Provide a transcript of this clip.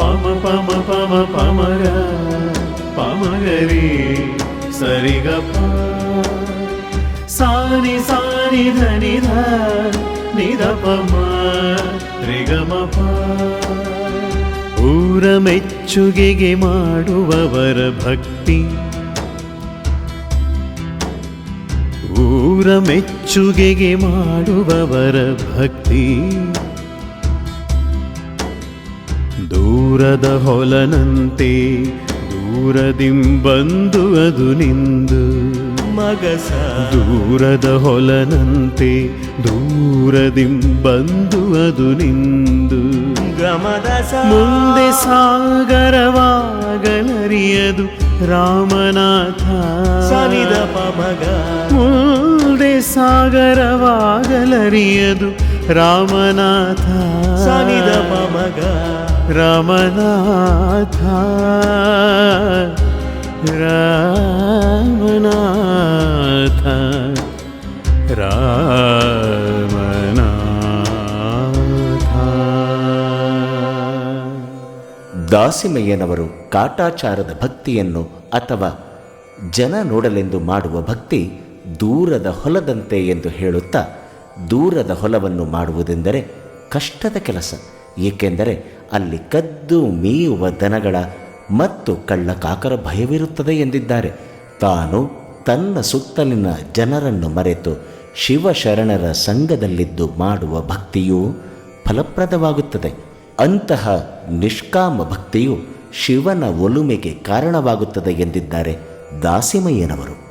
ಪಮ ಪಮ ಪಮ, ಪಮರ ಪಮಗರಿ ಸರಿ ಪ ಸಾನಿ ಸಾನಿ ಧನಿ, ಧ ನಿಧ ಪಮ ರಿಗಮ ಊರ ಮೆಚ್ಚುಗೆಗೆ ಮಾಡುವವರ ಭಕ್ತಿ. ಊರ ಮೆಚ್ಚುಗೆಗೆ ಮಾಡುವವರ ಭಕ್ತಿ. ದೂರದ ಹೊಲನಂತೆ ದೂರದಿಂಬಂದು ಅದು ನಿಂದು. ಮಗಸ. ದೂರದ ಹೊಲನಂತೆ ದೂರದಿಂಬಂದು ಅದು ನಿಂದು. ಗಮದ ಮುಂದೆ ಸಾಗರವಾಗಲರಿಯದು ರಾಮನಾಥ. ಸನಿದ ಪಮಗ ಮುಂದೆ ಸಾಗರವಾಗಲರಿಯದು ರಾಮನಾಥ. ಸನಿದ ಪಮಗ ರಾಮನಾಥ, ರಮನಾಥ ರಮನಾಥ. ದಾಸಿಮಯ್ಯನವರು ಕಾಟಾಚಾರದ ಭಕ್ತಿಯನ್ನು ಅಥವಾ ಜನ ನೋಡಲೆಂದು ಮಾಡುವ ಭಕ್ತಿ ದೂರದ ಹೊಲದಂತೆ ಎಂದು ಹೇಳುತ್ತಾ ದೂರದ ಹೊಲವನ್ನು ಮಾಡುವುದೆಂದರೆ ಕಷ್ಟದ ಕೆಲಸ, ಏಕೆಂದರೆ ಅಲ್ಲಿ ಕದ್ದು ಮೀಯುವ ದನಗಳ ಮತ್ತು ಕಳ್ಳಕಾಕರ ಭಯವಿರುತ್ತದೆ ಎಂದಿದ್ದಾರೆ. ತಾನು ತನ್ನ ಸುತ್ತಲಿನ ಜನರನ್ನು ಮರೆತು ಶಿವಶರಣರ ಸಂಘದಲ್ಲಿದ್ದು ಮಾಡುವ ಭಕ್ತಿಯೂ ಫಲಪ್ರದವಾಗುತ್ತದೆ. ಅಂತಹ ನಿಷ್ಕಾಮ ಭಕ್ತಿಯು ಶಿವನ ಒಲುಮೆಗೆ ಕಾರಣವಾಗುತ್ತದೆ ಎಂದಿದ್ದಾರೆ ದಾಸಿಮಯ್ಯನವರು.